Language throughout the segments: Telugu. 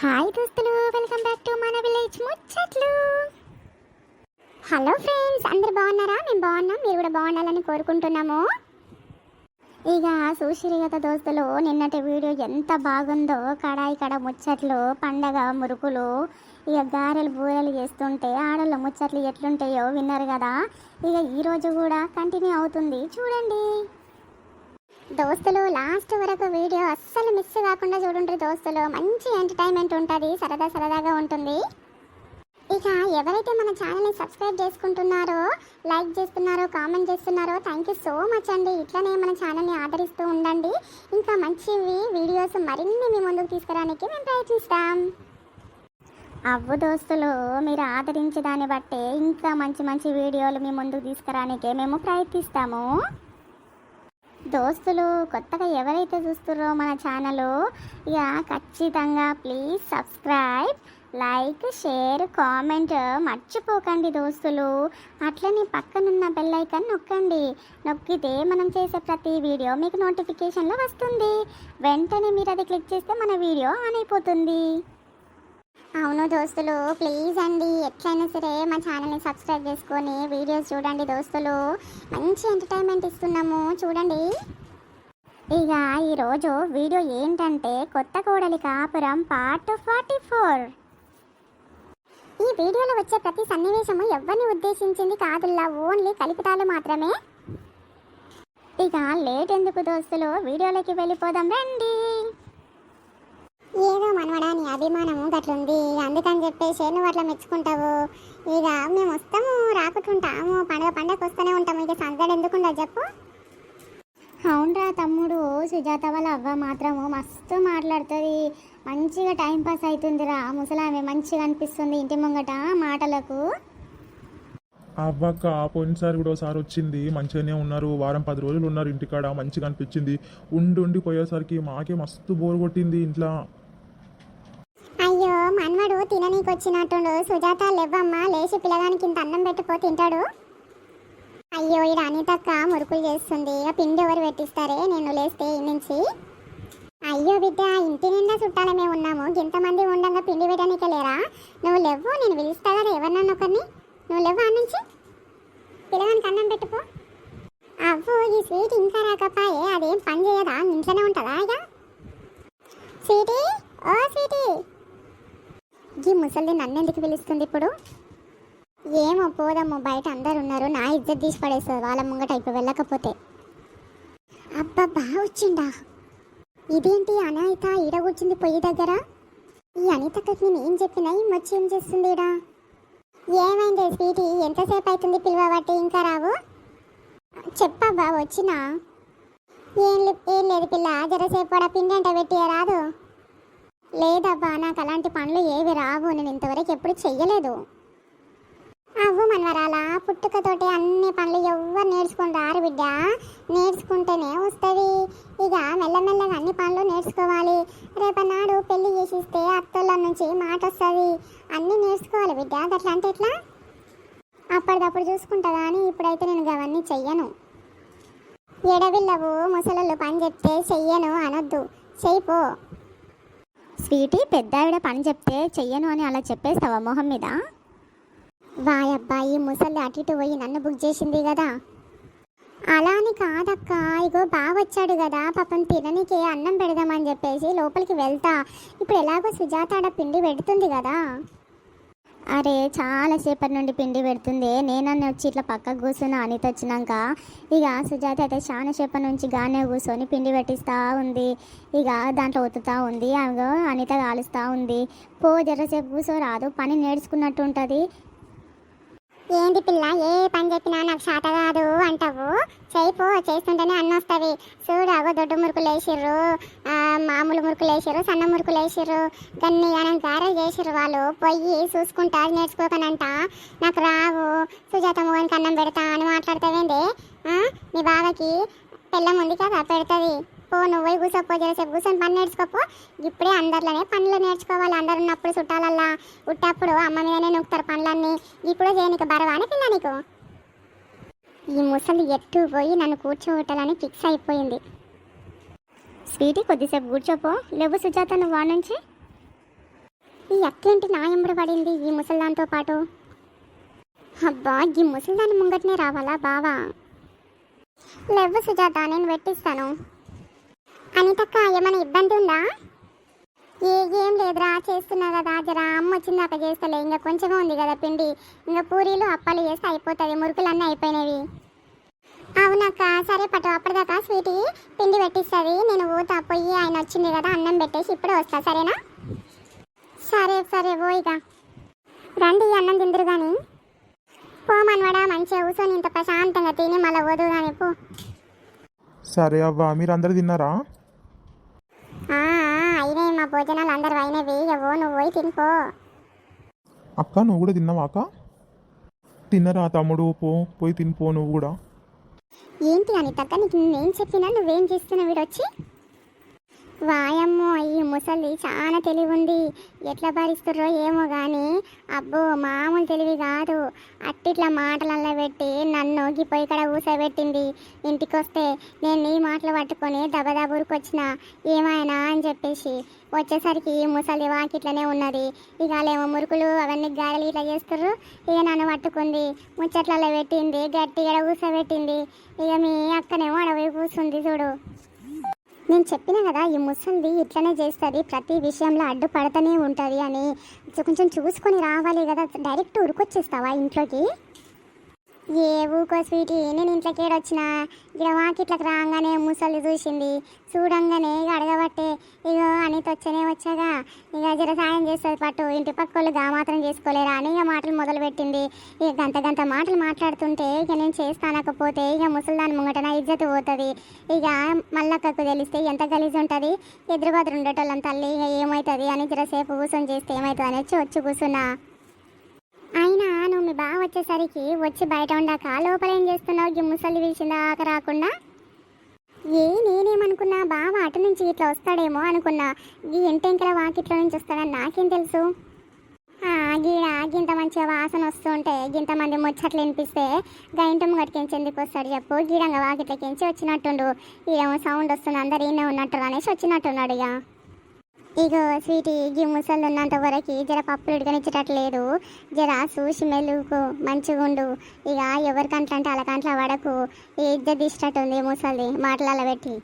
హాయ్ దోస్తులు. వెల్కమ్ బ్యాక్ టు మన విలేజ్ ముచ్చట్లు. హలో ఫ్రెండ్స్ అందరు బాగున్నారా? మేము బాగున్నాం. మీరు కూడా బాగుండాలని కోరుకుంటున్నాము. ఇక చూసిరి కదా దోస్తులు నిన్నటి వీడియో ఎంత బాగుందో. కడాయి కడ ముచ్చట్లు పండగ మురుకులు ఇక గారెలు బూరెలు చేస్తుంటే ఆడళ్ళ ముచ్చట్లు ఎట్లుంటాయో విన్నారు కదా. ఇక ఈరోజు కూడా కంటిన్యూ అవుతుంది. చూడండి. దోస్తులు లాస్ట్ వరకు వీడియో అస్సలు మిస్ కాకుండా చూడండి దోస్తులు. మంచి ఎంటర్టైన్మెంట్ ఉంటుంది సరదా సరదాగా ఉంటుంది. ఇక ఎవరైతే మన ఛానల్ని సబ్స్క్రైబ్ చేసుకుంటున్నారో లైక్ చేస్తున్నారో కామెంట్ చేస్తున్నారో థ్యాంక్ యూ సో మచ్ అండి. ఇట్లనే మన ఛానల్ని ఆదరిస్తూ ఉండండి. ఇంకా మంచివి వీడియోస్ మరిన్ని మీ ముందుకు తీసుకురానికి మేము ప్రయత్నిస్తాం. అవ్వు దోస్తులు మీరు ఆదరించే దాన్ని బట్టే ఇంకా మంచి మంచి వీడియోలు మీ ముందుకు తీసుకురానికే మేము ప్రయత్నిస్తాము. దోస్తులు కొత్తగా ఎవరైతే చూస్తున్నారో మన ఛానల్ ఇక ఖచ్చితంగా please subscribe like share comment మర్చిపోకండి దోస్తులు. అట్లనే పక్కనున్న బెల్ ఐకాన్ నొక్కండి. నొక్కితే మనం చేసే ప్రతి వీడియో మీకు నోటిఫికేషన్లో వస్తుంది. వెంటనే మీరు అది క్లిక్ చేస్తే మన వీడియో ఆన్ అయిపోతుంది. అవును దోస్తులు ప్లీజ్ అండి. ఎట్లయినా సరే మా ఛానల్ని సబ్స్క్రైబ్ చేసుకొని వీడియోస్ చూడండి దోస్తులు. మంచి ఎంటర్టైన్మెంట్ ఇస్తున్నాము. చూడండి. ఇక ఈరోజు వీడియో ఏంటంటే కొత్త కోడలి కాపురం పార్ట్ ఫార్టీ ఫోర్ ఈ వీడియోలో వచ్చే ప్రతి సన్నివేశము ఎవరిని ఉద్దేశించింది కాదుల్లా ఓన్లీ కలిపితాలు మాత్రమే. ఇక లేట్ ఎందుకు దోస్తులు? వీడియోలోకి వెళ్ళిపోదాం రండి. ఏదో మనవడా నీ అభిమానము గట్లుంది అందుకని చెప్పేసి నువ్వు అట్లా మెచ్చుకుంటావు? ఇక మేము వస్తాము రాకుంటుంటాము. పండగ పండగ వస్తూనే ఉంటాము. ఇక సందడి ఎందుకుండదు చెప్పు. అవునరా తమ్ముడు సుజాత వాళ్ళ అవ్వ మాత్రము మస్తు మాట్లాడుతుంది. మంచిగా టైం పాస్ అవుతుందిరా ముసలామె మంచిగా అనిపిస్తుంది ఇంటి ముంగట మాటలకు. అవ్వక్క పోయినసారి కూడా ఒకసారి వచ్చింది. మంచిగానే ఉన్నారు. వారం పది రోజులు ఉన్నారు ఇంటికాడ. మంచిగా అనిపించింది. ఉండి ఉండి పోయేసరికి మాకే మస్తు బోర్ కొట్టింది ఇంట్లో అయ్యో మన్మడు తిననీకి వచ్చినట్టుండు. సుజాత లేవమ్మా లేచి పిల్లగానికి ఇంత అన్నం పెట్టుకో తింటాడు. అయ్యో ఇది అనితక్క మురుకులు చేస్తుంది. ఇక పిండి ఎవరు పెట్టిస్తారే? నేను లేస్తే నుంచి. అయ్యో బిడ్డ ఇంటి నిండా చుట్టాలమే ఉన్నాము. ఇంతమంది ఉండగా పిండి పెట్టడానికి లేరా? నువ్వు లేవు నేను పిలుస్తా కదా ఒకరిని. నువ్వు లేవు ఆ నుంచి. పిల్లగానికి అన్నం పెట్టుకో అవ్వు ఈ స్వీట్ ఇంకా రాకపాయే. అదేం పని చేయదా? ఇంట్లోనే ఉంటుందా ఇక? స్వీటీ? ఓ స్వీటీ. ఈ ముసలి నన్ను ఎందుకు పిలుస్తుంది ఇప్పుడు? ఏమో పోదమ్మో బయట అందరు ఉన్నారు నా ఇజ్జత్ తీసి పడేస్తుంది వాళ్ళ ముంగట ఇప్పుడు వెళ్ళకపోతే. అబ్బా బాగా వచ్చిండా? ఇదేంటి అనాయిత? ఈడ కూర్చుంది పొయ్యి దగ్గర? ఈ అనితకి నేను ఏం చెప్పినా ఈ వచ్చి ఏం చేస్తుంది ఇడా ఏమైంది స్వీటీ? ఎంతసేపు అవుతుంది పిలవబట్టి? ఇంకా రావు? చెప్పబ్బా వచ్చినా? ఏం ఏం లేదు పిల్ల. జరసేపు కూడా పిండి అంట పెట్టి రాదు లేదబ్బా నాకు అలాంటి పనులు ఏవి రావు. నేను ఇంతవరకు ఎప్పుడు చెయ్యలేదు. అవ్వు మనవరాలా పుట్టుకతోటి అన్ని పనులు ఎవ్వరు నేర్చుకుని రారు బిడ్డ. నేర్చుకుంటేనే వస్తుంది. ఇక మెల్లమెల్లగా అన్ని పనులు నేర్చుకోవాలి. రేపన్నాడు పెళ్ళి చేసిస్తే అత్తల నుంచి మాట వస్తుంది. అన్నీ నేర్చుకోవాలి బిడ్డ. అట్లా అంటే ఎట్లా? అప్పటిదప్పుడు చూసుకుంటా కానీ ఇప్పుడైతే నేను అవన్నీ చెయ్యను. ఎడవిల్లవు ముసలళ్ళు పని చెప్తే చెయ్యను అనొద్దు. చెయ్యిపో స్వీటీ పెద్ద ఆవిడ పని చెప్తే చెయ్యను అని అలా చెప్పేస్తావా మొహం మీద? వాయ్ అబ్బాయి ముసలి అటు ఇటు పోయి నన్ను బుక్ చేసింది కదా. అలా అని కాదక్క ఇగో బాగా వచ్చాడు కదా పాపం తిననీకి అన్నం పెడదామని చెప్పేసి లోపలికి వెళ్తా. ఇప్పుడు ఎలాగో సుజాత ఆడ పిండి పెడుతుంది కదా. అరే చాలా సేపటి నుండి పిండి పెడుతుంది. నేనన్న వచ్చి ఇట్లా పక్కకు కూర్చుని అనిత వచ్చినాక ఇక సుజాత అయితే చాలా సేపటి నుంచి గానే కూర్చొని పిండి పెట్టిస్తూ ఉంది. ఇక దాంట్లో ఒత్తుతా ఉంది. అగో అనిత కాలుస్తూ ఉంది. పో జరసేపు కూర్చో రాదు పని నేర్చుకున్నట్టు ఉంటుంది. ఏంది పిల్ల ఏ పని చెప్పినా నాకు శాత కాదు అంటావు? చేయిపో చేస్తుంటేనే అన్న వస్తుంది. చూడు అగో దొడ్డు మురుకులు వేసిర్రు. మామూలు మురుకులు వేసిర్రు సన్న మురుకులు వేసిర్రు. దాన్ని మనం గారెలు చేసిర్రు వాళ్ళు. పొయ్యి చూసుకుంటా నేర్చుకోకనంట. నాకు రావు. సుజాత మోహన్కి అన్నం పెడతా అని మాట్లాడతావేంది? ఆ, మీ బావకి పిల్ల ఉంది కదా పెడుతుంది. పో నువ్వే కూసపో కూర్చోపో జరసేపు కూర్చొని పని నేర్చుకోపో. ఇప్పుడే అందరిలోనే పనులు నేర్చుకోవాలి. అందరు ఉన్నప్పుడు చుట్టాలల్లా ఉట్టప్పుడు అమ్మ మీదనే నొక్కుతారు పనులన్నీ. ఇప్పుడు చేయనికి బరవాని పిల్ల నీకు? ఈ ముసలి ఎట్టు పోయి నన్ను కూర్చోబెట్టాలని ఫిక్స్ అయిపోయింది. స్వీటీ కొద్దిసేపు కూర్చోపో. లేవు సుజాత నువ్వు నుంచి? ఈ అక్కేంటి నా ఎంబడి పడింది ఈ ముసల్దాంతో పాటు? అబ్బా ఈ ముసల్దాని ముంగటనే రావాలా బావా? లేవు సుజాత నేను పెట్టిస్తాను. అనితక్క ఏమైనా ఇబ్బంది ఉందా? ఏ ఏం లేదురా చేస్తున్నా కదా. జరా అమ్మ వచ్చిందాక చేస్తలే. ఇంకా కొంచెమే ఉంది కదా పిండి. ఇంకా పూరీలు అప్పాలు చేస్తే అయిపోతుంది. మురుకులన్నీ అయిపోయినవి. అవునక్క సరే పట్టు. అప్పటిదాకా స్వీటీ పిండి పెట్టిస్తుంది. నేను పోతా. పోయి ఆయన వచ్చింది కదా అన్నం పెట్టేసి ఇప్పుడే వస్తా. సరేనా? సరే సరే పోయిగా రండి అన్నం తిందరు కానీ పోమన్వాడా మంచిగా కూర్చొని ఇంత ప్రశాంతంగా తిని మళ్ళీ వదు కానీ పో. సరే అవ్వ మీరు అందరు తిన్నారా? భోజనాలు అందరు అయినవి. ఎవో నువ్వు పోయి తినిపో. అక్క నువ్వు కూడా తిన్నావా అక్క? తిన్నరా తమ్ముడు? పో పోయి తినిపో నువ్వు కూడా. ఏంటి అనితక్క నీకు నేను చెప్పినా నువ్వేం చేస్తున్నావు వీడొచ్చి? వాయమ్మో ఈ ముసలి చాలా తెలివి ఉంది ఎట్లా భరిస్తుర్రో ఏమో కానీ అబ్బో మామూలు తెలివి కాదు. అట్టిట్లా మాటలల్లో పెట్టి నన్ను గిపోయి ఇక్కడ ఊసబెట్టింది. ఇంటికొస్తే నేను నీ మాటలు పట్టుకొని దబదబురుకొచ్చిన. ఏమైనా అని చెప్పేసి వచ్చేసరికి ఈ ముసలి వాకిట్లనే ఉన్నది. ఇక వాళ్ళేమో మురుకులు అవన్నీ గారెలు ఇట్లా చేస్తుర్రు. ఇక నన్ను పట్టుకుంది. ముచ్చట్లలో పెట్టింది గట్టిగా ఊసబెట్టింది. ఇక మీ అక్కనేమో అడవి కూర్చుంది చూడు. నేను చెప్పిన కదా ఈ ముసలిది ఇట్లనే చేస్తుంది ప్రతి విషయంలో అడ్డుపడతనే ఉంటుంది అని. కొంచెం చూసుకొని రావాలి కదా డైరెక్ట్ ఉరికొచ్చేస్తావా ఇంట్లోకి? ఏ ఊకో స్వీటీ నేను ఇంట్లోకి ఏడొచ్చిన? ఇక వాకిట్లకు రాగానే ముసలి చూసింది. చూడంగానే ఇక అడగబట్టే ఇక అని తొచ్చనే వచ్చాగా. ఇక జర సాయం చేస్తుంది పట్టు ఇంటి పక్కలు గా మాత్రం చేసుకోలేరా అని ఇక మాటలు మొదలుపెట్టింది. ఇక గంత గంత మాటలు మాట్లాడుతుంటే ఇక నేను చేస్తానకపోతే ఇక ముసలిదాని ముంగట నా ఇజ్జత్ పోతుంది. ఇక మళ్ళక్కకు తెలిస్తే ఎంత గలీజ్ ఉంటుంది? ఎదురుబదురు ఉండేటోళ్ళం తల్లి ఇక ఏమవుతుంది అని జరసేపు కూర్చొని చేస్తే ఏమవుతుంది అని వచ్చి వచ్చి కూర్చున్నా. అయినా బావ వచ్చేసరికి వచ్చి బయట ఉండాక లోపల ఏం చేస్తున్నావు? ఈ ముసలి ఆక రాకుండా? ఏ నేనేమనుకున్నా? బావ అటు నుంచి ఇట్లా వస్తాడేమో అనుకున్నా. ఈ ఇంటెంకల వాకిట్లో నుంచి వస్తాడని నాకేం తెలుసు? ఆ, గీడ గింత మంచిగా వాసన వస్తుంటే గింత మంది ముచ్చట్లు వినిపిస్తే గైంటం గట్టించి ఎందుకు వస్తాడు చెప్పు? గీడంగా వాకిట్లకించి వచ్చినట్టుండు. ఈడేమో సౌండ్ వస్తుంది అందరు ఈయన ఉన్నట్టు అనేసి వచ్చినట్టున్నాడు ఇక ఇగో స్వీటీ ఈ ముసళ్ళు ఉన్నంత వరకు జర పప్పులు ఉడకనిచ్చేటట్లేదు. జర చూసి మెలుగు మంచిగా ఉండు. ఇక ఎవరి అంటే అలా కంట్ల పడకు. ఇద్దరు తీసేటట్టుంది ముసలిది మాటలలో పెట్టి.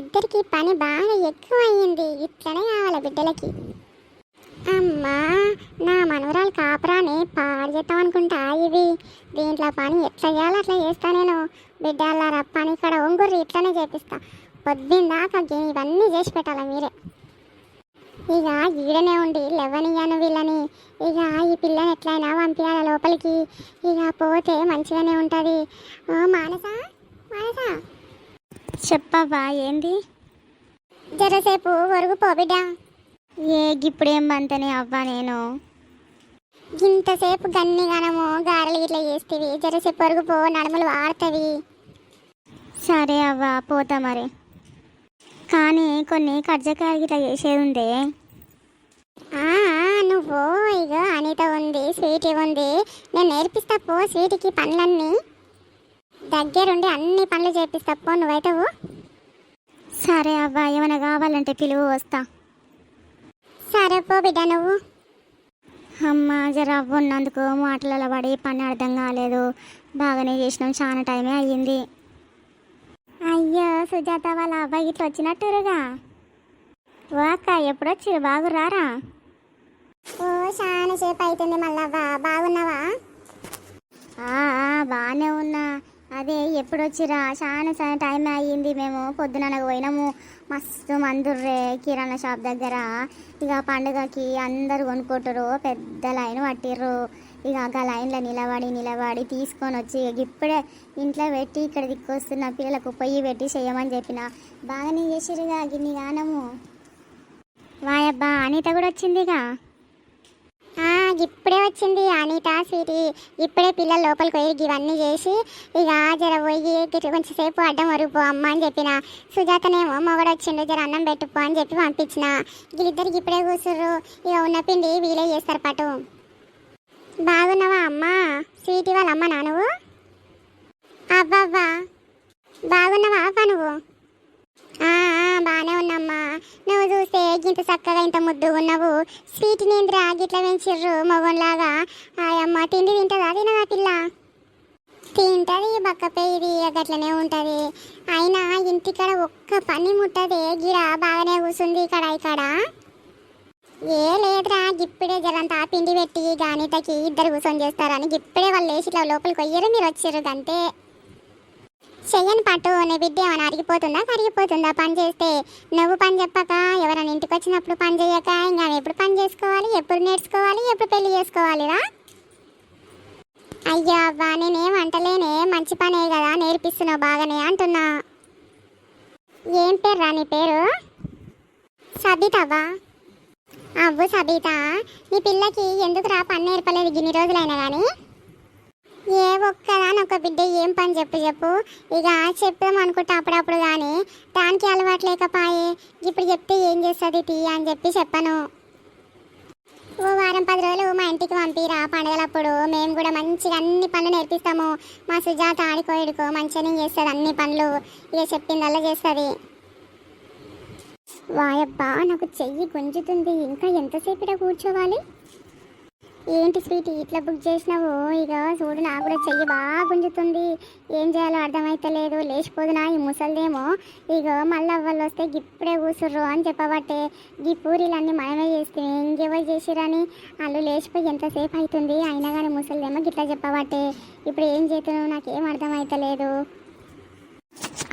ఇద్దరికి పని బాగా ఎక్కువ అయ్యింది ఇట్లనే కావాలి బిడ్డలకి? అమ్మా నా మనవరాలు కాపురాని పాడు చేద్దాం అనుకుంటా ఇవి. దీంట్లో పని ఎట్లా చేయాలో అట్లా చేస్తా నేను. బిడ్డలారా పని ఇక్కడ ఒంగుర్రి ఇట్లనే చేపిస్తా. పొద్దుందాకా గి- ఇవన్నీ చేసి పెట్టాలి మీరే? ఇక ఈడనే ఉండి లెవనియ్యాను వీళ్ళని. ఇక ఈ పిల్లని ఎట్లయినా పంపించాలి లోపలికి. ఇక పోతే మంచిగానే ఉంటుంది. ఓ మానస మానస. చెప్పవా ఏంది? జరసేపు వరకు పో బిడ్డ. ఏ గిప్పుడేం బంతనే అవ్వా నేను? ఇంతసేపు గన్ని గనము గారెలు ఇట్లా చేస్తేవి. జరసేపు వరకు పో నడుములు వాడుతవి సరే అవ్వా పోతా మరి. కానీ కొన్ని కర్జకాయలు ఇట్లా చేసేది ఉందే నువ్వు ఇక అనిత ఉంది స్వీటీ ఉంది. నేను నేర్పిస్తా పో స్వీటీకి పనులన్నీ. దగ్గరుండి అన్ని పనులు చేపిస్తా పో నువ్వైతే సరే అబ్బా ఏమైనా కావాలంటే పిలువు వస్తా. సరే పో బిడ్డ నువ్వు. అమ్మ జర ఉన్నందుకు మాటలలో పడి పని అర్థం కాలేదు. బాగానే చేసినాం చాలా టైమే అయ్యింది. అయ్యో సుజాత వాళ్ళ అబ్బాయి ఇట్లా వచ్చినట్టురుగా. ఓ అక్క ఎప్పుడు వచ్చిరు బాగు రారా ఓ చాలా సేపు అవుతుంది మళ్ళా బాగున్నావా? బాగానే ఉన్నా. అదే ఎప్పుడు వచ్చిరా? చాలా చాలా టైం అయ్యింది మేము. పొద్దున పోయినాము. మస్తు మందుర్రే కిరాణా షాప్ దగ్గర. ఇక పండుగకి అందరు కొనుక్కుంటారు పెద్ద లైన్ పట్టిర్రు. ఇక ఆ లైన్లో నిలబడి నిలబడి తీసుకొని వచ్చి ఇక ఇప్పుడే ఇంట్లో పెట్టి ఇక్కడ దిక్కొస్తున్న పిల్లలకు పొయ్యి పెట్టి చేయమని చెప్పిన. బాగానే చేసిరుగా గిన్ని గానము. వాయబ్బా అనిత కూడా వచ్చిందిగా? ఇప్పుడే వచ్చింది అనిత సిరి ఇప్పుడే పిల్లలు లోపలికి పోయి ఇవన్నీ చేసి ఇక జర పోయి కొంచెంసేపు కొంచెం సేపు అడ్డం వరుపు అమ్మ అని చెప్పిన. సుజాతనేమో మొగడు వచ్చిండు జర అన్నం పెట్టుకో అని చెప్పి పంపించిన. వీళ్ళిద్దరికి ఇప్పుడే కూర్చుర్రు ఇక ఉన్న పిండి వీలే చేస్తారు పటు. బాగున్నావా అమ్మా? స్వీట్ వాళ్ళ నా నువ్వు? అవ్వవ్వా. బాగున్నావా అవ్వ నువ్వు? బాగానే ఉన్నమ్మా. నువ్వు చూస్తే ఇంత చక్కగా ఇంత ముద్దుగా ఉన్నావు. స్వీట్ నేంద్రా గిట్ల పెంచిర్రు మగన్లాగా. ఆయమ్మ తిండి తింటుందా తినదా పిల్ల? తింటది బక్క ఇది గట్లనే ఉంటుంది. అయినా ఇంటికాడ ఒక్క పని ముట్టదే. గిర బాగానే కూర్చుంది ఇక్కడ ఇక్కడ ఏ లేదురా గిప్పుడే జరంతా పిండి పెట్టి గానితకి ఇద్దరు కూర్చొని చేస్తారని గిప్పుడే వాళ్ళు లేచి ఇట్లా లోపలికి పోయారు మీరు వచ్చారు అంతే చెయ్యని పట్టు నీ బిడ్డ ఏమైనా అరిగిపోతుందా? కరిగిపోతుందా? పని చేస్తే నువ్వు పని చెప్పక ఎవరైనా ఇంటికి వచ్చినప్పుడు పని చేయక ఇంకా ఎప్పుడు పని చేసుకోవాలి ఎప్పుడు నేర్చుకోవాలి ఎప్పుడు పెళ్ళి చేసుకోవాలిరా అయ్యో అవ్వా నేనేం అంటలేనే మంచి పనే కదా నేర్పిస్తున్నావు బాగానే అంటున్నా. ఏం పేరు రా నీ పేరు? సబితవ్వా? అవ్వు సబీత నీ పిల్లకి ఎందుకురా పని నేర్పలేదు ఇన్ని రోజులైనా కానీ ఏ ఒక్కదాని ఒక బిడ్డ ఏం పని చెప్పు చెప్పు. ఇక చెప్దాం అనుకుంటా అప్పుడప్పుడు కానీ దానికి అలవాటు లేకపాయే. ఇప్పుడు చెప్తే ఏం చేస్తుంది తీ అని చెప్పి చెప్పను. ఓ వారం పది రోజులు మా ఇంటికి పంపిరా పండగలప్పుడు. మేము కూడా మంచిగా అన్ని పనులు నేర్పిస్తాము. మా సుజాత ఆడుకోడుకో మంచిగా చేస్తుంది అన్ని పనులు. ఇక చెప్పిందల్లా చేస్తుంది. వాయబ్బా నాకు చెయ్యి గుంజుతుంది. ఇంకా ఎంతసేపు కూర్చోవాలి? ఏంటి స్వీట్ ఇట్లా బుక్ చేసినావు? ఇక చూడు నాకు కూడా చెయ్యి బాగా గుంజుతుంది. ఏం చేయాలో అర్థమైతలేదు. లేచిపోదునా ఈ ముసలిదేమో? ఇక మళ్ళీ అవ్వాలి వస్తే ఇప్పుడే కూసుర్రు అని చెప్పబట్టే ఈ పూరీలన్నీ మనమే చేస్తే ఇంకెవరు చేసిరని వాళ్ళు లేచిపోయి ఎంతసేపు అవుతుంది అయినా కానీ ముసలిదేమో గిట్లా చెప్పబట్టే. ఇప్పుడు ఏం చేతున్నావు నాకేం అర్థమైతలేదు.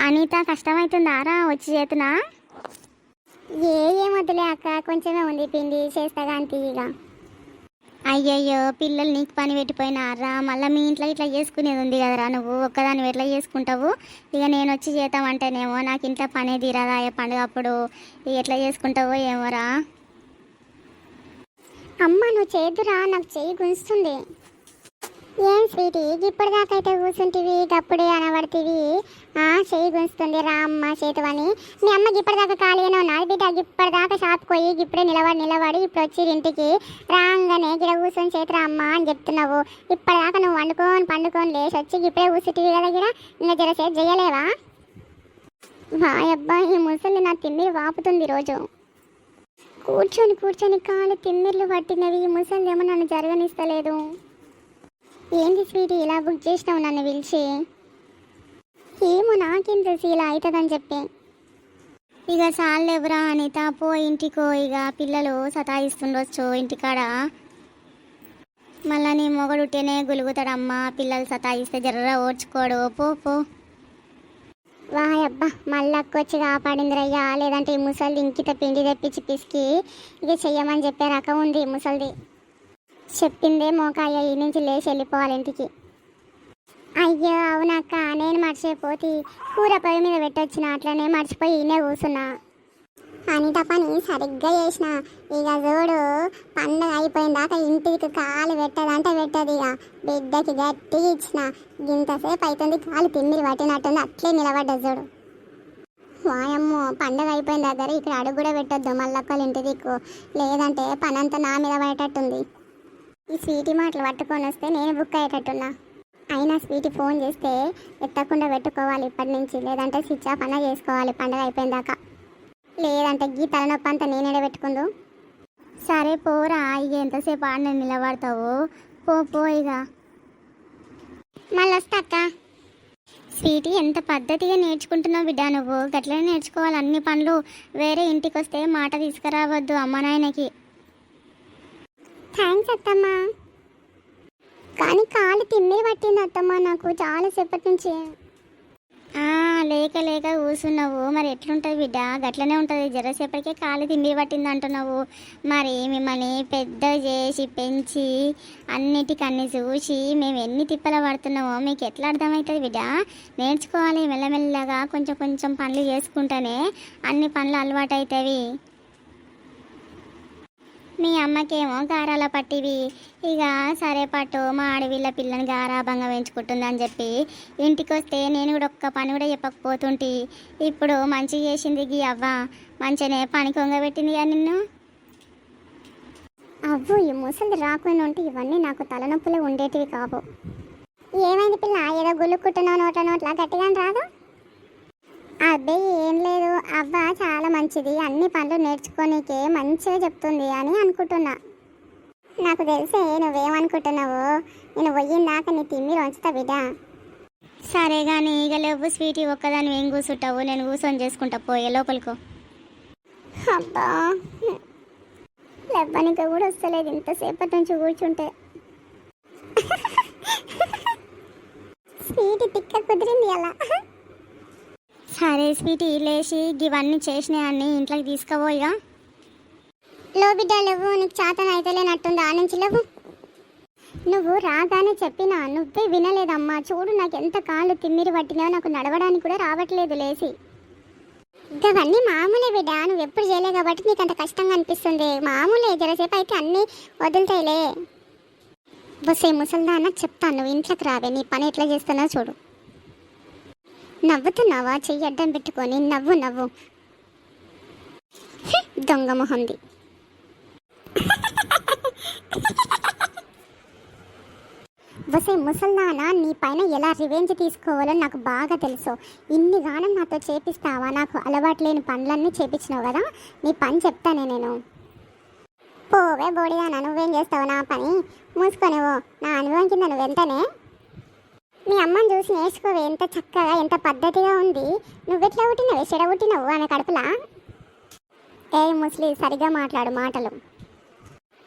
అనిత కష్టమవుతుందారా వచ్చి చేతున్నా ఏ ఏం అక్క కొంచెమే ఉంది పిండి చేస్తాగా అంతే ఇక. అయ్యయ్యో పిల్లలు నీకు పని పెట్టిపోయినారా? మళ్ళీ మీ ఇంట్లో ఇట్లా చేసుకునేది ఉంది కదరా నువ్వు? ఒక్కదాని ఎట్లా చేసుకుంటావు? ఇక నేను వచ్చి చేద్దామంటేనేమో నాకు ఇంట్లో పనే తీరదా? ఏ పండుగ అప్పుడు ఇక ఎట్లా చేసుకుంటావో ఏమోరా? అమ్మ నువ్వు చేద్దురా నాకు చేయి గుంజుతుంది. ఏం స్వీటీ? ఇప్పటిదాకా అయితే కూర్చుంటివి గప్పుడే అనబడితివి. చేయి చెయ్యి రామ్మ రా అమ్మ చేతువని. మీ అమ్మ ఇప్పటిదాకా ఖాళీగానే ఉన్నది బిడ్డ ఇప్పటిదాకా షాప్కి పోయి ఇప్పుడే నిలబడి నిలబడి ఇప్పుడు వచ్చి ఇంటికి రాగానే గిడ కూర్చొని చేతురా అమ్మ అని చెప్తున్నావు. ఇప్పటిదాకా నువ్వు వండుకొని పండుకొని లేచి వచ్చి ఇప్పుడే కూర్చుంటివి కదా గిడ? ఇంకా జరసేపు చేయలేవా? వాయబ్బా ఈ ముసలి నా తిమ్మిరి వాపుతుంది రోజు కూర్చొని కూర్చొని కాళ్ళు తిమ్మిర్లు పట్టినవి. ఈ ఏమో నన్ను జరగనిస్తలేదు. ఏంటి స్వీటీ ఇలా బుక్ చేసినావు నన్ను పిలిచి? ఏమో నాకేం తెలుసు ఇలా అవుతుందని చెప్పి. ఇక చాలేవురా అనిత పో ఇంటికో ఇక పిల్లలు సతాయిస్తుండొచ్చు ఇంటికాడ. మళ్ళా నీ మొగడుట్టేనే గులుగుతాడమ్మా పిల్లలు సతాయిస్తే జర్ర ఓడ్చుకోడు. పో పో. వాయబ్బా మళ్ళొక్కొచ్చి కాపాడిందిరయ్యా లేదంటే ఈ ముసలిది ఇంకిత పిండి తెప్పించి పిసికి ఇక చెయ్యమని చెప్పే రకం ఉంది ముసలిది. చెప్పిందే మోకాయ ఈ నుంచి లేచి వెళ్ళిపోవాలి ఇంటికి. అయ్యో అవునక్క నేను మర్చిపోతే కూర పొయ్యి మీద పెట్టొచ్చిన అట్లనే మర్చిపోయి ఈయనే కూర్చున్నా. అనిత పని సరిగ్గా చేసిన ఇక చూడు పండగ అయిపోయిన దాకా ఇంటికి కాలు పెట్టదంటే పెట్టదు ఇక. బిడ్డకి గట్టిగా ఇచ్చిన ఇంతసేపు అవుతుంది కాలు తిమ్మిరి పట్టినట్టుంది అట్లే నిలబడ్డది చూడు. వాయమ్మో పండగ అయిపోయిన దగ్గర ఇక్కడ అడుగు కూడా పెట్టొద్దు మళ్ళొక్కలు ఇంటి దిక్కు. లేదంటే పనంతా నా మీద పడేటట్టుంది. ఈ స్వీటీ మాటలు పట్టుకొని వస్తే నేను బుక్ అయ్యేటట్టున్నా. అయినా స్వీటీ ఫోన్ చేస్తే ఎత్తకుండా పెట్టుకోవాలి ఇప్పటి నుంచి లేదంటే స్విచ్ ఆఫ్ అన్నా చేసుకోవాలి పండగ అయిపోయిన దాకా లేదంటే గీ తలనొప్పి అంతా నేనే పెట్టుకుందు. సరే పోరా ఇక ఎంతసేపు ఆడిన నిలబడతావు? పో పో ఇక. మళ్ళీ వస్తా అక్క. స్వీటీ ఎంత పద్ధతిగా నేర్చుకుంటున్నావు బిడ్డ నువ్వు? గట్లనే నేర్చుకోవాలి అన్ని పనులు. వేరే ఇంటికి వస్తే మాట తీసుకురావద్దు అమ్మ నాయనకి. థ్యాంక్స్ అత్తమ్మా. కానీ కాలు తిమ్మిరి పట్టింది అత్తమ్మ నాకు చాలా సేపటి నుంచి. లేక లేక కూర్చున్నావు మరి ఎట్లుంటుంది బిడ్డ? గట్లనే ఉంటుంది. జరసేపటికే కాలు తిండి పట్టింది అంటున్నావు. మరి మిమ్మల్ని పెద్ద చేసి పెంచి అన్నిటికి చూసి మేము ఎన్ని తిప్పలు పడుతున్నామో మీకు ఎట్లా అర్థమవుతుంది బిడ్డ? నేర్చుకోవాలి మెల్లమెల్లగా. కొంచెం కొంచెం పనులు చేసుకుంటేనే అన్ని పనులు అలవాటు అవుతాయి మీ అమ్మకేమో గారాల పట్టివి. ఇక సరే పట్టు మా ఆడవిళ్ళ పిల్లని గారాభంగా పెంచుకుంటుందని చెప్పి ఇంటికి వస్తే నేను కూడా ఒక్క పని కూడా చెప్పకపోతుంటి. ఇప్పుడు మంచి చేసింది గీ అవ్వ. మంచిగానే పని కొంగబెట్టింది కదా నిన్ను. అవ్వు ఈ ముసలి రాకుండా ఉంటే ఇవన్నీ నాకు తలనొప్పులు ఉండేటివి కావు. ఏమైంది పిల్ల? ఏదో గుల్లుకుంటున్నావు నోట నోట్లా? గట్టిగా రాదు? అబ్బే ఏం లేదు. అవ్వ చాలా మంచిది. అన్ని పనులు నేర్చుకోనీకే మంచిగా చెప్తుంది అని అనుకుంటున్నా. నాకు తెలిసే నువ్వేమనుకుంటున్నావు? నేను పోయిందాక నీ తిమ్మిరి ఉంచుతా బిడ్డ. సరే కానీ ఇక లేవు స్వీటీ ఒక్కదాని ఏం కూర్చుంటావు నేను కూర్చొని చేసుకుంటా పోయే లోపలికో. అబ్బా లెవ్వనికి కూడా వస్తలేదు ఇంతసేపటి నుంచి కూర్చుంటే. స్వీట్ తిక్క కుదిరింది అలా. సరే స్వీటీ లేచి ఇవన్నీ చేసినాయన్ని ఇంట్లోకి తీసుకోబోయిగా లో బిడ్డ లేవు నీకు చేతన అయితే లేనట్టుంది ఆ నుంచి లేవు? నువ్వు రాగానే చెప్పినా నువ్వే వినలేదమ్మా. చూడు నాకు ఎంత కాళ్ళు తిమ్మిరి పట్టినా నాకు నడవడానికి కూడా రావట్లేదు లేచి ఇవన్నీ మామూలే బిడ్డ నువ్వు ఎప్పుడు చేయలే కాబట్టి నీకు అంత కష్టంగా అనిపిస్తుంది. మామూలే జరసేపు అయితే అన్నీ వదులుతాయిలే. బస్సే ముసల్దాన్న చెప్తాను నువ్వు ఇంట్లోకి రావే నీ పని ఎట్లా చేస్తానో చూడు. నవ్వుతున్నావా? చెయ్యి అడ్డం పెట్టుకొని నవ్వు నవ్వు. దొంగ మొహంది. వసే ముసల్దానా నీ పైన ఎలా రివెంజ్ తీసుకోవాలో నాకు బాగా తెలుసు. ఇన్ని గానం నాతో చేపిస్తావా? నాకు అలవాటు లేని పనులన్నీ చేపించినావు కదా? నీ పని చెప్తానే నేను. పోవే బోడిదానా నువ్వేం చేస్తావు నా పని? మూసుకొనివో నా అనుభవం కింద నువ్వు వెంటనే మీ అమ్మని చూసి నేర్చుకోవే ఎంత చక్కగా ఎంత పద్ధతిగా ఉంది. నువ్వెట్లా పుట్టినవే? చెడ పుట్టినవు? ఆమె కడుపులా? ఏ ముస్లి సరిగ్గా మాట్లాడు మాటలు.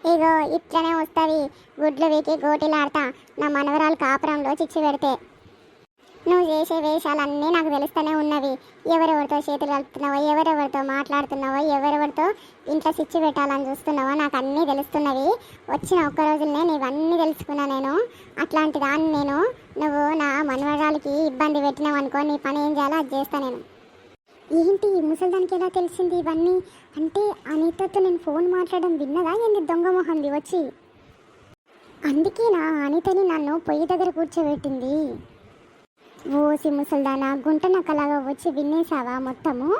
ఇగో ఇట్లనే వస్తుంది. గుడ్లు వీకి గోటిలాడతా. నా మనవరాలు కాపురంలో చిచ్చి పెడితే. నువ్వు చేసే వేషాలన్నీ నాకు తెలుస్తూనే ఉన్నవి. ఎవరెవరితో చేతులు కలుపుతున్నావో ఎవరెవరితో మాట్లాడుతున్నావో ఎవరెవరితో ఇంట్లో స్విచ్ పెట్టాలని చూస్తున్నావో నాకు అన్నీ తెలుస్తున్నవి. వచ్చిన ఒక్క రోజులనే నీవన్నీ తెలుసుకున్నా నేను. అట్లాంటి దాన్ని నేను నువ్వు నా మనవరాలకి ఇబ్బంది పెట్టినావు అనుకో నీ పని ఏం చేయాలో అది చేస్తా నేను. ఏంటి ఈ ముసల్దానికి ఎలా తెలిసింది ఇవన్నీ? అంటే అనితతో నేను ఫోన్ మాట్లాడడం విన్నదా ఏంది దొంగ మొహంది వచ్చి? అందుకేనా అనితని నన్ను పొయ్యి దగ్గర కూర్చోబెట్టింది. ఓసి ముసల్దానా గుంట నక్కలాగా వచ్చి వినేసావా మొత్తము?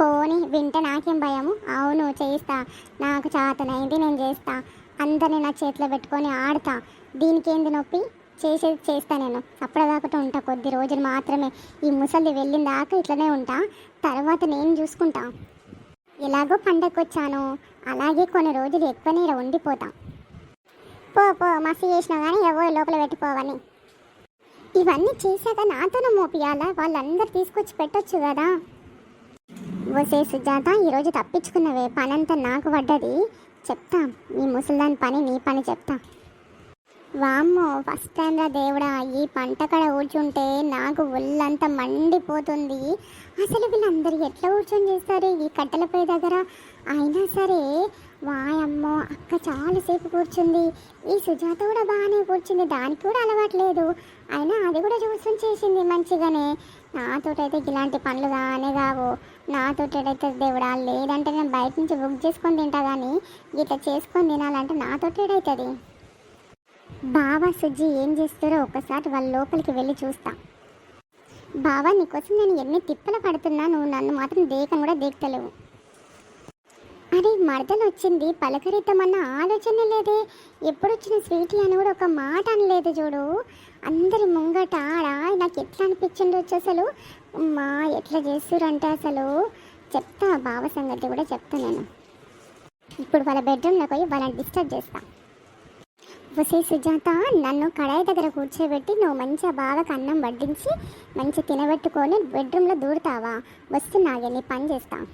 పోని వింటే నాకేం భయము? అవును చేయిస్తా. నాకు చాతనైంది నేను చేస్తా. అందరిని నా చేతిలో పెట్టుకొని ఆడతా. దీనికేంది నొప్పి? చేసేది చేస్తా నేను. అప్పటిదాకా ఉంటా కొద్ది రోజులు మాత్రమే. ఈ ముసలి వెళ్ళిన దాకా ఇట్లనే ఉంటా. తర్వాత నేను చూసుకుంటా. ఎలాగో పండగకొచ్చాను అలాగే కొన్ని రోజులు ఎక్కువనే నీరు ఉండిపోతా. పో పో మస్తు చేసినా కానీ ఎవరు లోపల పెట్టిపోవని ఇవన్నీ చేశాక నాతోనే మోపియాలా? వాళ్ళందరూ తీసుకొచ్చి పెట్టొచ్చు కదా. వసే సుజాత ఈరోజు తప్పించుకున్నవే. పనంతా నాకు పడ్డది. చెప్తా మీ ముసల్దాని పని నీ పని చెప్తా. వామ్మో ఫస్ట్ టైంరా దేవుడా ఈ పంట కడ కూర్చుంటే నాకు ఒళ్ళంతా మండిపోతుంది. అసలు వీళ్ళందరూ ఎట్లా కూర్చొని చేస్తారు ఈ కట్టెల పొయ్యి దగ్గర? అయినా సరే వాయమ్మో అక్క చాలాసేపు కూర్చుంది. ఈ సుజాత కూడా బాగానే కూర్చుంది. దానికి కూడా అలవాట్లేదు అయినా అది కూడా చూసుకొని చేసింది మంచిగానే. నాతోటైతే ఇలాంటి పనులు కానే కావు నాతోటైతే దేవుడా లేదంటే నేను బయట నుంచి బుక్ చేసుకొని తింటా కానీ ఇట్లా చేసుకొని తినాలంటే నాతోటేడవుతుంది బావా సుజ్జి ఏం చేస్తారో ఒకసారి వాళ్ళ లోపలికి వెళ్ళి చూస్తా. బావా నీకోసం నేను ఎన్ని తిప్పలు పడుతున్నా నువ్వు నన్ను మాత్రం దేకను కూడా దేక్తలేవు. అరే మరదలు వచ్చింది పలకరిద్దామన్న ఆలోచన లేదే. ఎప్పుడు వచ్చిన స్వీటీ అని కూడా ఒక మాట అనలేదు చూడు. అందరి ముంగట ఆడ? నాకు ఎట్లా అనిపించింది వచ్చి అసలు? అమ్మా ఎట్లా చేస్తురంటే అసలు? చెప్తా బావ సంగతి కూడా చెప్తా నేను. ఇప్పుడు వాళ్ళ బెడ్రూమ్లో పోయి వాళ్ళని డిస్టర్బ్ చేస్తా. వసే సుజాత నన్ను కడాయి దగ్గర కూర్చోబెట్టి నువ్వు మంచిగా బాగా అన్నం వడ్డించి మంచి తినబెట్టుకొని బెడ్రూమ్లో దూడతావా వస్తున్నాగే నీ పని చేస్తా.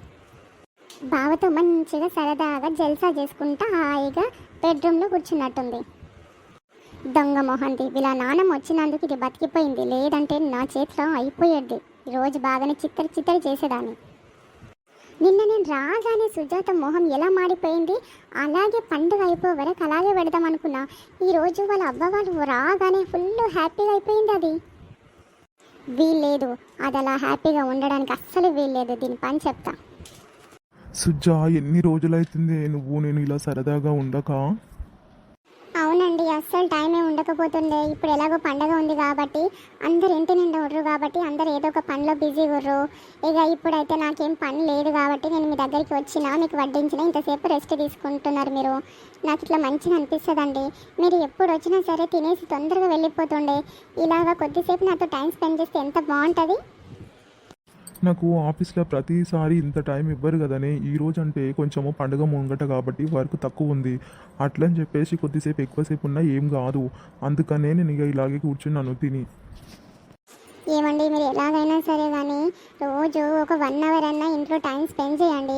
బావతో మంచిగా సరదాగా జల్సా చేసుకుంటా హాయిగా బెడ్రూమ్లో కూర్చున్నట్టుంది. దొంగ మొహంది ఇలా నాన్నమ్మ వచ్చినందుకు ఇది బతికిపోయింది. లేదంటే నా చేతిలో అయిపోయేది. ఈరోజు బాగానే చిత్తరి చిత్తరి చేసేదాన్ని. నిన్న నేను రాగానే సుజాత మొహం ఎలా మాడిపోయింది అలాగే పండుగ అయిపో వరకు అలాగే పెడదాం అనుకున్నా. ఈరోజు వాళ్ళ అవ్వ వాళ్ళు రాగానే ఫుల్ హ్యాపీగా అయిపోయింది అది. వీల్లేదు. అది అలా హ్యాపీగా ఉండడానికి అస్సలు వీల్లేదు. దీని పని చెప్తా. సుజా ఎన్ని రోజులైతుంది నువ్వు నేను ఇలా సరదాగా ఉండక? అస్సలు టైమే ఉండకపోతుండే. ఇప్పుడు ఎలాగో పండగ ఉంది కాబట్టి అందరు ఇంటి నిండా ఉర్రు కాబట్టి అందరు ఏదో ఒక పనిలో బిజీ ఉర్రు. ఇక ఇప్పుడైతే నాకేం పని లేదు కాబట్టి నేను మీ దగ్గరికి వచ్చిన మీకు వడ్డించిన ఇంతసేపు రెస్ట్ తీసుకుంటున్నారు మీరు. నాకు ఇట్లా మంచిగా అనిపిస్తుందండి. మీరు ఎప్పుడు వచ్చినా సరే తినేసి తొందరగా వెళ్ళిపోతుండే. ఇలాగా కొద్దిసేపు నాతో టైం స్పెండ్ చేస్తే ఎంత బాగుంటుంది? నాకు ఆఫీస్లో ప్రతిసారి ఇంత టైం ఇవ్వరు కదనే. ఈ రోజు అంటే కొంచెము పండుగ ముంగట కాబట్టి వర్క్ తక్కువ ఉంది. అట్లని చెప్పేసి కొద్దిసేపు ఎక్కువసేపు ఉన్నా ఏం కాదు. అందుకనే నేను ఇక ఇలాగే కూర్చున్నాను తిని. ఏమండి మీరు ఎలాగైనా సరే కానీ రోజు ఒక వన్ అవర్ అన్నా ఇంట్లో టైం స్పెండ్ చేయండి.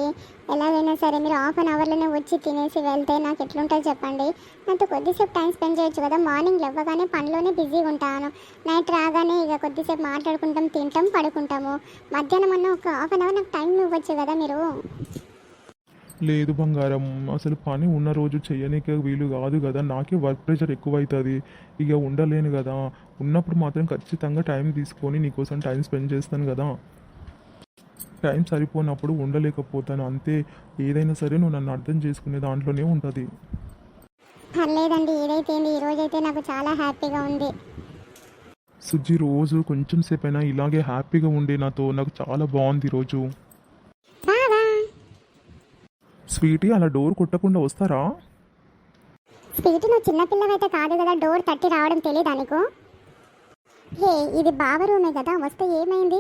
ఎలాగైనా సరే మీరు హాఫ్ అన్ అవర్లోనే వచ్చి తినేసి వెళ్తే నాకు ఎట్లుంటుంది చెప్పండి? నాతో కొద్దిసేపు టైం స్పెండ్ చేయొచ్చు కదా మార్నింగ్ లేవగానే పనిలోనే బిజీగా ఉంటాను. నైట్ రాగానే ఇక కొద్దిసేపు మాట్లాడుకుంటాం తింటాం పడుకుంటాము. మధ్యాహ్నం అన్న ఒక హాఫ్ అన్ అవర్ నాకు టైం ఇవ్వచ్చు కదా మీరు? లేదు బంగారం అసలు పని ఉన్న రోజు చెయ్యనీకే వీలు కాదు కదా నాకే వర్క్ ప్రెషర్ ఎక్కువ అవుతుంది ఇక ఉండలేను కదా ఉన్నప్పుడు మాత్రం ఖచ్చితంగా టైం తీసుకొని నీకోసం టైం స్పెండ్ చేస్తాను కదా. టైం సరిపోనప్పుడు ఉండలేకపోతాను అంతే. ఏదైనా సరే నువ్వు నన్ను అర్థం చేసుకునే దాంట్లోనే ఉంటుంది. పర్లేదండి ఏదైతే ఏంది ఈ రోజైతే నాకు చాలా హ్యాపీగా ఉంది. సుజ్జి రోజు కొంచెం సేపైనా ఇలాగే హ్యాపీగా ఉండే నాతో నాకు చాలా బాగుంది ఈరోజు స్వీటీ అలా డోర్ కొట్టకుండా వస్తారా? స్వీట్ నువ్వు చిన్నపిల్లవైతే కాదు కదా డోర్ తట్టి రావడం తెలియదా నీకు? హే ఇది బావ రూమే కదా వస్తే ఏమైంది?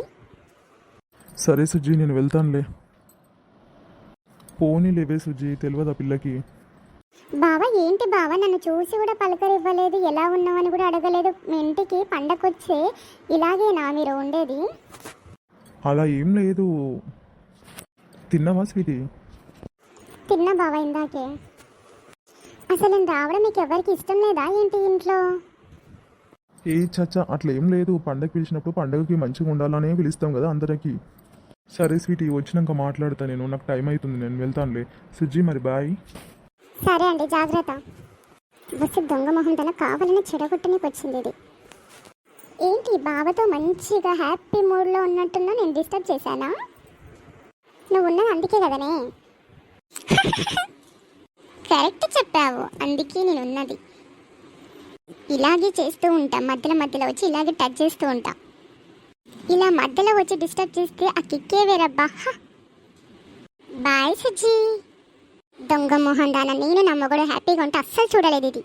సరే సుజ్జి నేను వెళ్తానులే. పోనీ లేవే సుజ్జి తెలియదా పిల్లకి? బావ ఏంటి బావ? నన్ను చూసి కూడా పలకరివ్వలేదు ఎలా ఉన్నావని కూడా అడగలేదు. మీ ఇంటికి పండకొచ్చే ఇలాగేనా మీరు ఉండేది? అలా ఏం లేదు. తిన్నావా స్వీటీ? తిన్నా బావ ఇందాకే. అసలు నేను రావడం మీకు ఎవరికి ఇష్టం లేదా ఏంటి ఇంట్లో? ఏ చచ్చా అట్లా ఏం లేదు. పండగ పిలిచినప్పుడు పండగకి మంచిగా ఉండాలనే పిలుస్తాం కదా అందరికీ. సరే స్వీటీ వచ్చినాక మాట్లాడతా నేను. నాకు టైం అవుతుంది నేను వెళ్తానులే. సుజ్జి మరి బాయ్. సరే అండి జాగ్రత్త. బస్సు దొంగ మొహం తన కావాలని చెడగొట్టనికి వచ్చింది ఇది. ఏంటి బావతో మంచిగా హ్యాపీ మూడ్లో ఉన్నట్టున్నా నేను డిస్టర్బ్ చేశానా? నువ్వు ఉన్నది అందుకే కదనే. కరెక్ట్ చెప్పావు. అందుకే నేను ఉన్నది. ఇలాగే చేస్తూ ఉంటా. మధ్యలో మధ్యలో వచ్చి ఇలాగే టచ్ చేస్తూ ఉంటా. ఇలా మధ్యలో వచ్చి డిస్టర్బ్ చేస్తే ఆ కిక్కే వేరబ్బా. బాయ్ సజ్జీ దొంగ మొహం దాన. నేను నా మొగడు హ్యాపీగా ఉంటే అస్సలు చూడలేదు ఇది.